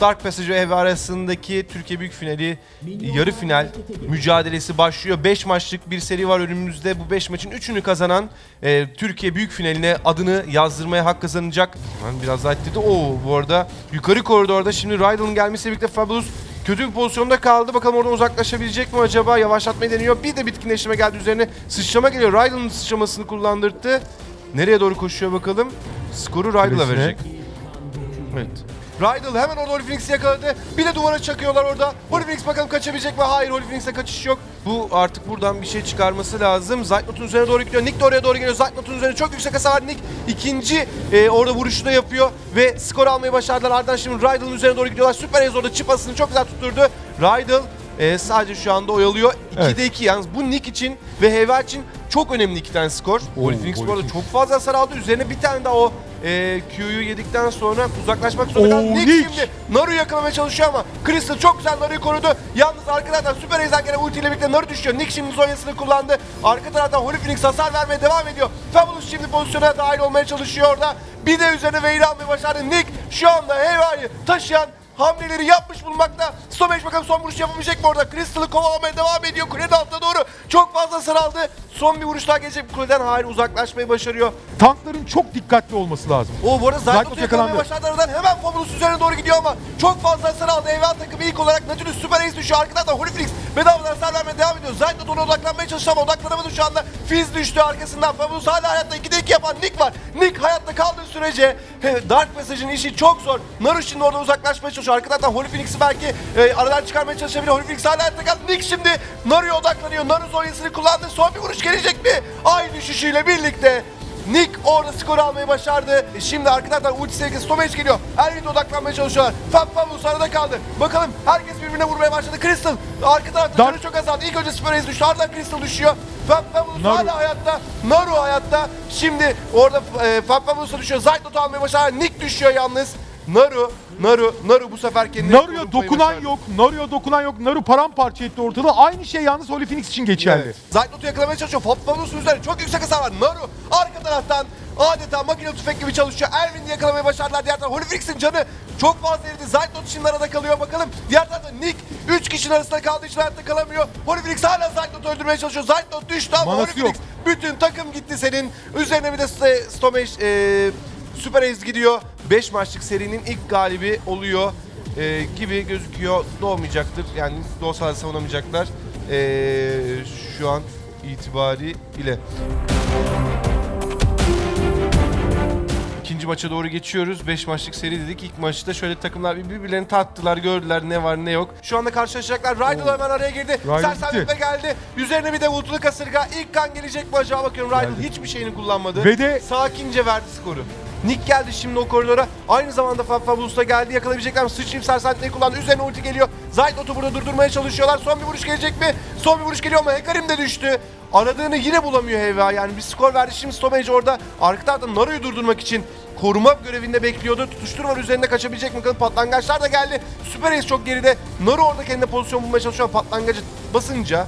Dark Passage ve Ev arasındaki Türkiye Büyük Finali yarı final mücadelesi başlıyor. 5 maçlık bir seri var önümüzde. Bu 5 maçın 3'ünü kazanan e, Türkiye Büyük Finaline adını yazdırmaya hak kazanacak. Hemen biraz daha ettirdi. Oo bu arada yukarı koridorda şimdi Rydal'ın gelmesiyle birlikte Fabulous kötü bir pozisyonda kaldı. Bakalım oradan uzaklaşabilecek mi acaba? Yavaşlatmayı deniyor. Bir de bitkinleştirme geldi üzerine. Sıçrama geliyor. Rydal'ın sıçramasını kullandırdı. Nereye doğru koşuyor bakalım. Skoru Rydal'a verecek. Evet. Rydal hemen orada Holy Phoenix'i yakaladı. Bir de duvara çakıyorlar orada. Holy Phoenix bakalım kaçabilecek mi? Hayır Holy Phoenix'e kaçış yok. Bu artık buradan bir şey çıkarması lazım. Zeitnot'un üzerine doğru gidiyor. Nick de oraya doğru geliyor. Zeitnot'un üzerine çok yüksek hasar. Nick ikinci e, orada vuruşu da yapıyor. Ve skor almayı başardılar. Ardından şimdi Rydal'ın üzerine doğru gidiyorlar. Süper Ace orada çıpasını çok güzel tutturdu. Rydal e, sadece şu anda oyalıyor. 2'de Evet. 2 yalnız bu Nick için ve Heva için çok önemli iki tane skor. Holy Phoenix Holy bu arada çok fazla hasar aldı. Üzerine bir tane daha o e, Q'yu yedikten sonra uzaklaşmak zorunda kaldı. Nick, Nick. şimdi Naru'yu yakalamaya çalışıyor ama Crystal çok güzel Naru'yu korudu. Yalnız arka taraftan Süper Ace'den gelen ulti ile birlikte Naru düşüyor. Nick şimdi Zonya'sını kullandı. Arka taraftan Holy Phoenix hasar vermeye devam ediyor. Fabulous şimdi pozisyona dahil olmaya çalışıyor orada. Bir de üzerine Veyri almayı başardı. Nick şu anda Heva'yı taşıyan hamleleri yapmış bulunmakta. Stomach bakalım son vuruş yapabilecek mi orada? Crystal'ı kovalamaya devam ediyor. Kulenin altına doğru çok fazla hasar aldı. Son bir vuruş daha gelecek. Kuleden hayır uzaklaşmayı başarıyor. Tankların çok dikkatli olması lazım. O bu arada Zaytnot'u yakalamaya başladı aradan hemen Fabulous üzerine doğru gidiyor ama çok fazla hasar aldı. Evren takımı ilk olarak Nautilus Super Ace düşüyor. Arkadan da Phoenix bedavadan hasar vermeye devam ediyor. Zaytnot ona odaklanmaya çalıştı ama odaklanamadı şu anda. Fizz düştü arkasından. Fabulous hala hayatta 2'de 2 yapan Nick var. Nick hayatta kaldığı sürece Dark Passage'ın işi çok zor. Naruto şimdi orada uzaklaşmaya çalışıyor. Arkadan da Holy Phoenix'i belki e, aradan çıkarmaya çalışabilir. Holy Phoenix hala hayatta kaldı. Nick şimdi Naru'ya odaklanıyor. Naru Zonya'sını kullandı. Son bir vuruş gelecek mi? Ay düşüşüyle birlikte Nick orada skoru almayı başardı. E, Şimdi arka taraftan ulti sevgisi Stomach geliyor. Elvin'de odaklanmaya çalışıyorlar. Fab Fabulous arada kaldı. Bakalım herkes birbirine vurmaya başladı. Crystal arka tarafta canı çok azaldı. İlk önce Super Ace düştü. Ardından Crystal düşüyor. Fab Fabulous Naru. hala hayatta. Naru hayatta. Şimdi orada e, Fab Fabulous'a düşüyor. Zaytnot'u almaya başardı. Nick düşüyor yalnız. Naru, Naru, Naru bu sefer kendini Naru'ya dokunan yok. Naru'ya dokunan yok. Naru paramparça etti ortalığı. Aynı şey yalnız Holy Phoenix için geçerli. Evet. Zaytnot'u yakalamaya çalışıyor. Fab Fabulous'un üzerine çok yüksek hasar var. Naru arka taraftan adeta makine tüfek gibi çalışıyor. Elvin'i yakalamayı başardılar. Diğer taraftan Holy Phoenix'in canı çok fazla eridi. Zaytnot şimdi arada kalıyor bakalım. Diğer taraftan Nick 3 kişinin arasında kaldığı için hayatta kalamıyor. Holy Phoenix hala Zaytnot'u öldürmeye çalışıyor. Zaytnot düştü ama Holy Manası Phoenix yok. bütün takım gitti senin. Üzerine bir de St- Stomach e, Super Ace gidiyor. 5 maçlık serinin ilk galibi oluyor e, gibi gözüküyor. Doğmayacaktır. Yani doğsa da savunamayacaklar. E, şu an itibariyle. İkinci maça doğru geçiyoruz. 5 maçlık seri dedik. İlk maçta şöyle takımlar bir- birbirlerini tattılar, gördüler ne var ne yok. Şu anda karşılaşacaklar. Rydal hemen araya girdi. Gitti. geldi. Üzerine bir de vurtulu kasırga. İlk kan gelecek mi acaba bakıyorum. Rydal hiçbir şeyini kullanmadı. Ve de- Sakince verdi skoru. Nick geldi şimdi o koridora. Aynı zamanda Fab Fabulous da geldi. Yakalayabilecekler mi? Sıçrayıp sersemletmeyi kullandı. Üzerine ulti geliyor. Zaytnot'u burada durdurmaya çalışıyorlar. Son bir vuruş gelecek mi? Son bir vuruş geliyor ama Hekarim de düştü. Aradığını yine bulamıyor Heva. Yani bir skor verdi. Şimdi Stomage orada arka taraftan Naru'yu durdurmak için koruma görevinde bekliyordu. Tutuşturma üzerinde kaçabilecek mi? Bakalım patlangaçlar da geldi. Süper Ace çok geride. Naru orada kendine pozisyon bulmaya çalışıyor. Patlangacı basınca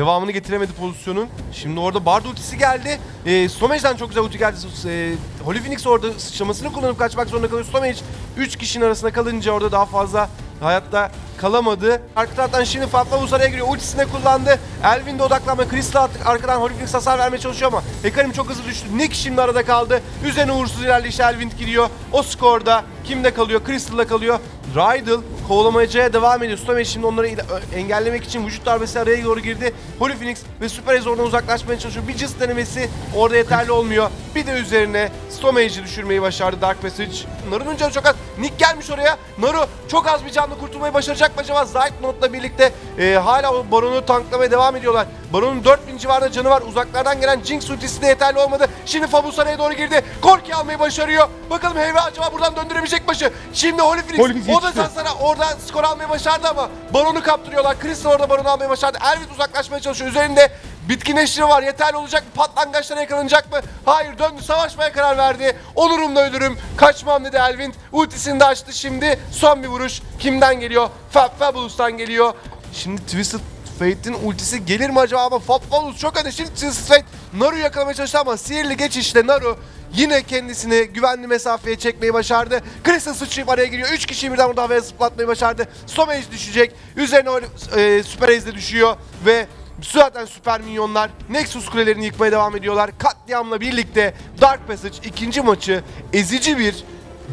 Devamını getiremedi pozisyonun. Şimdi orada Bard ultisi geldi. E, Stomage'den çok güzel ulti geldi. E, Holy Phoenix orada sıçramasını kullanıp kaçmak zorunda kalıyor. Stomage 3 kişinin arasında kalınca orada daha fazla hayatta kalamadı. Arka taraftan şimdi Fatma araya giriyor. Ultisine kullandı. Elvin de odaklanma. Crystal artık arkadan Phoenix hasar vermeye çalışıyor ama Hekarim çok hızlı düştü. Nick şimdi arada kaldı. Üzerine uğursuz ilerleyiş Elvin gidiyor. O skorda kimde kalıyor? Crystal'da kalıyor. Rydal kovalamacaya devam ediyor. Stomach şimdi onları engellemek için vücut darbesi araya doğru girdi. Holy Phoenix ve Super Ace oradan uzaklaşmaya çalışıyor. Bir cız denemesi orada yeterli olmuyor. Bir de üzerine Stomage'i düşürmeyi başardı Dark Passage. Naru'nun canı çok az. Nick gelmiş oraya. Naru çok az bir canlı kurtulmayı başaracak mı acaba? Zaytnot'la birlikte e, hala o Baron'u tanklamaya devam ediyorlar. Baron'un 4000 civarında canı var. Uzaklardan gelen Jinx ultisi de yeterli olmadı. Şimdi Fabus araya doğru girdi. Korki almayı başarıyor. Bakalım Heyva acaba buradan döndürebilecek başı. Şimdi Holy Phoenix, Holy Phoenix o da sana orada skor almayı başardı ama Baron'u kaptırıyorlar. Crystal orada Baron'u almayı başardı. Elvis uzaklaşmaya çalışıyor. Üzerinde bitkinleştiri var. Yeterli olacak mı? Patlangaçlara yakalanacak mı? Hayır döndü. Savaşmaya karar verdi. Olurum da ölürüm. Kaçmam dedi Elvin. Ultisini de açtı şimdi. Son bir vuruş. Kimden geliyor? Fab Fabulous'tan geliyor. Şimdi Twisted Fate'in ultisi gelir mi acaba ama Fab Fabulous çok hadi. Şimdi Fate Naru'yu yakalamaya çalıştı ama sihirli geçişle Naru yine kendisini güvenli mesafeye çekmeyi başardı. Crystal sıçrayıp araya giriyor. 3 kişiyi birden burada havaya zıplatmayı başardı. Stomage düşecek. Üzerine e, Super Ace de düşüyor ve zaten süper minyonlar Nexus kulelerini yıkmaya devam ediyorlar. Katliamla birlikte Dark Passage ikinci maçı ezici bir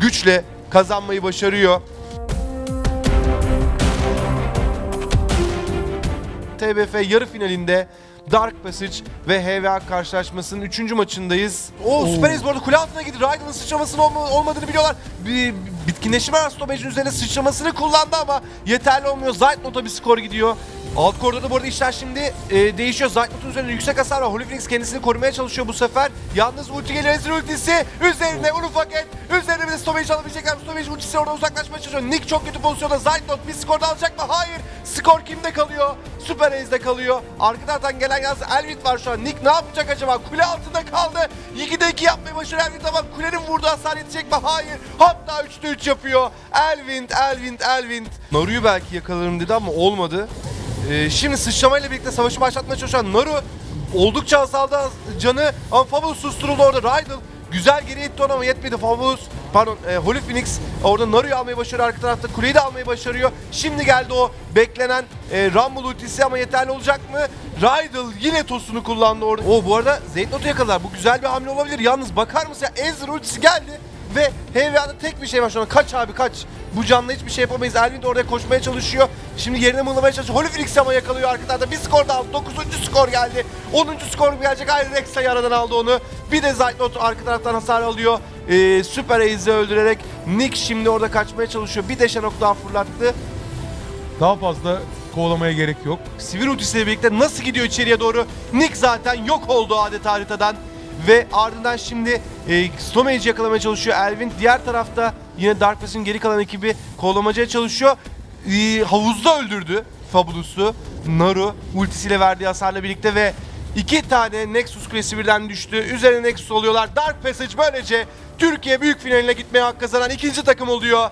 güçle kazanmayı başarıyor. TBF yarı finalinde Dark Passage ve HVA karşılaşmasının 3. maçındayız. O Super Ace bu arada kule altına gitti. Raiden'ın sıçramasının olma- olmadığını biliyorlar. Bir bitkinleşme var Stomage'in üzerine sıçramasını kullandı ama yeterli olmuyor. Zeitnot'a bir skor gidiyor. Alt koridorda bu arada işler şimdi e, değişiyor. Zeitnot'un üzerinde yüksek hasar var. Phoenix kendisini korumaya çalışıyor bu sefer. Yalnız ulti geliyor. Ezreal ultisi. Üzerinde Unufaket. Üzerine bir de Stomage alabilecekler. Stomage ultisi oradan uzaklaşmaya çalışıyor. Nick çok kötü pozisyonda. Zeitnot bir skor da alacak mı? Hayır. Skor kimde kalıyor? Super Ace'de kalıyor. Arka taraftan gelen yalnız Elvin var şu an. Nick ne yapacak acaba? Kule altında kaldı. 2'de 2 yapmayı başarıyor Elvin ama kulenin vurduğu hasar yetecek mi? Hayır. Hatta 3'te 3 yapıyor. Elvin, Elvin, Elvin. Naru'yu belki yakalarım dedi ama olmadı. Ee, şimdi sıçramayla birlikte savaşı başlatmaya çalışan Naru oldukça azaldı canı ama Fabulous susturuldu orada. Rydal güzel geri itti onu ama yetmedi. Fabulous, pardon e, Holy Phoenix orada Naru'yu almayı başarıyor. Arka tarafta kuleyi de almayı başarıyor. Şimdi geldi o beklenen e, Rumble ultisi ama yeterli olacak mı? Rydal yine tosunu kullandı orada. O bu arada Zeytnot'u yakaladılar. Bu güzel bir hamle olabilir. Yalnız bakar mısın ya Ezreal ultisi geldi. Ve HVA'da tek bir şey var şu an. Kaç abi kaç. Bu canla hiçbir şey yapamayız. Elvin de oraya koşmaya çalışıyor. Şimdi yerine mıhlamaya çalışıyor. Holy Phoenix ama yakalıyor arkadan bir skor da aldı. 9. skor geldi. 10. skor mu gelecek? Hayır Rexa'yı aradan aldı onu. Bir de Zeitnot arka taraftan hasar alıyor. Ee, Super Ace'i öldürerek Nick şimdi orada kaçmaya çalışıyor. Bir de Shenok daha fırlattı. Daha fazla kovalamaya gerek yok. Sivir ultisiyle birlikte nasıl gidiyor içeriye doğru? Nick zaten yok oldu adeta haritadan. Ve ardından şimdi e, Stomage'i yakalamaya çalışıyor Elvin. Diğer tarafta yine Dark Pass'in geri kalan ekibi kovalamacaya çalışıyor. E, havuzda öldürdü Fabulous'u. Naru ultisiyle verdiği hasarla birlikte ve iki tane Nexus kulesi birden düştü. Üzerine Nexus oluyorlar. Dark Passage böylece Türkiye büyük finaline gitmeye hak kazanan ikinci takım oluyor.